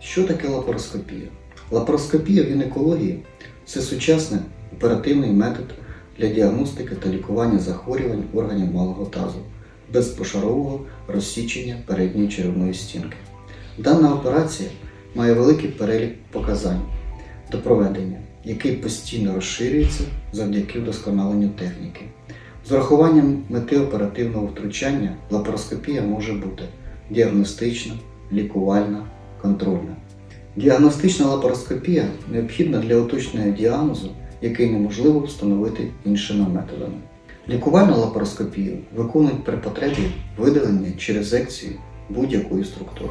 Що таке лапароскопія? Лапароскопія в гінекології це сучасний оперативний метод для діагностики та лікування захворювань органів малого тазу без пошарового розсічення передньої черевної стінки. Дана операція має великий перелік показань до проведення, який постійно розширюється завдяки вдосконаленню техніки. З урахуванням мети оперативного втручання лапароскопія може бути діагностична, лікувальна, контрольна. Діагностична лапароскопія необхідна для уточнення діагнозу, який неможливо встановити іншими методами. Лікувальну лапароскопію виконують при потребі видалення чи резекції будь-якої структури.